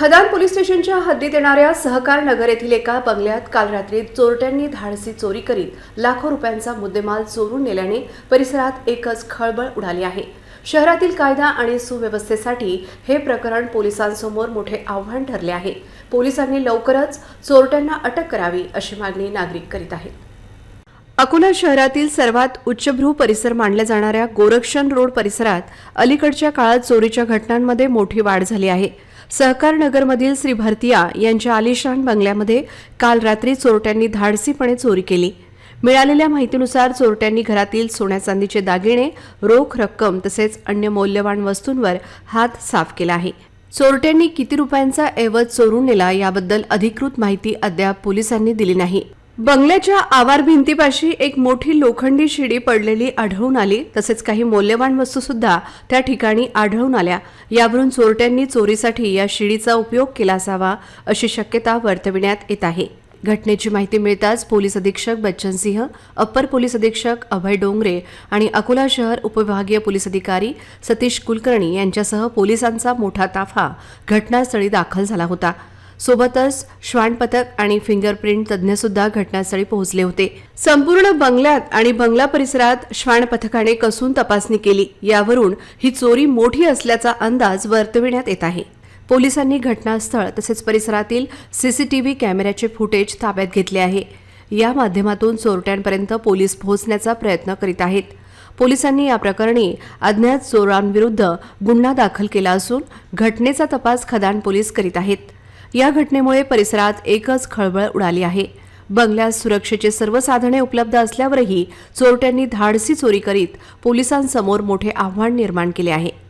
खदान पोलीस स्टेशनच्या हद्दीत येणाऱ्या सहकार नगर येथील एका बंगल्यात काल रात्री चोरट्यांनी धाडसी चोरी करीत लाखो रुपयांचा मुद्देमाल चोरून नेल्याने परिसरात एकच खळबळ उडाली आहे. शहरातील कायदा आणि सुव्यवस्थेसाठी हे प्रकरण पोलिसांसमोर मोठे आव्हान ठरले आहे. पोलिसांनी लवकरच चोरट्यांना अटक करावी अशी मागणी नागरिक करीत आहेत. अकोला शहरातील सर्वात उच्चभ्रू परिसर मानल्या जाणाऱ्या गोरक्षण रोड परिसरात अलीकडच्या काळात चोरीच्या घटनांमध्ये मोठी वाढ झाली आहे. सहकार नगरमधील श्री भरतिया यांच्या आलिशान बंगल्यामध्ये काल रात्री चोरट्यांनी धाडसीपणे चोरी केली. मिळालेल्या माहितीनुसार चोरट्यांनी घरातील सोन्या चांदीचे दागिने रोख रक्कम तसेच अन्य मौल्यवान वस्तूंवर हात साफ केला आहे. चोरट्यांनी किती रुपयांचा ऐवज चोरून नेला याबद्दल अधिकृत माहिती अद्याप पोलिसांनी दिली नाही. बंगल्याच्या आवार भिंतीपाशी एक मोठी लोखंडी शिडी पडलेली आढळून आली. तसेच काही मौल्यवान वस्तू सुद्धा त्या ठिकाणी आढळून आल्या. यावरून चोरट्यांनी चोरीसाठी या शिडीचा उपयोग केला असावा अशी शक्यता वर्तविण्यात येत आहे. घटनेची माहिती मिळताच पोलीस अधीक्षक बच्चन सिंह अप्पर पोलीस अधीक्षक अभय डोंगरे आणि अकोला शहर उपविभागीय पोलीस अधिकारी सतीश कुलकर्णी यांच्यासह पोलिसांचा मोठा ताफा घटनास्थळी दाखल झाला होता. सोबतच श्वान पथक आणि फिंगरप्रिंट तज्ज्ञसुद्धा घटनास्थळी पोहोचले होते. संपूर्ण बंगल्यात आणि बंगला परिसरात श्वान पथकाने कसून तपासणी केली. यावरून ही चोरी मोठी असल्याचा अंदाज वर्तविण्यात येत आहे. पोलिसांनी घटनास्थळ तसेच परिसरातील सीसीटीव्ही कॅमेऱ्याचे फुटेज ताब्यात घेतले आहे. या माध्यमातून चोरट्यांपर्यंत पोलीस पोहोचण्याचा प्रयत्न करीत आहेत. पोलिसांनी या प्रकरणी अज्ञात चोरांविरुद्ध गुन्हा दाखल केला असून घटनेचा तपास खदान पोलीस करीत आहेत. या घटनेमुळे परिसरात एकच खळबळ उडाली आहे. बंगल्यात सुरक्षेचे सर्व साधने उपलब्ध असल्यावरही चोरट्यांनी धाडसी चोरी करीत पोलिसांसमोर मोठे आव्हान निर्माण केले आहे.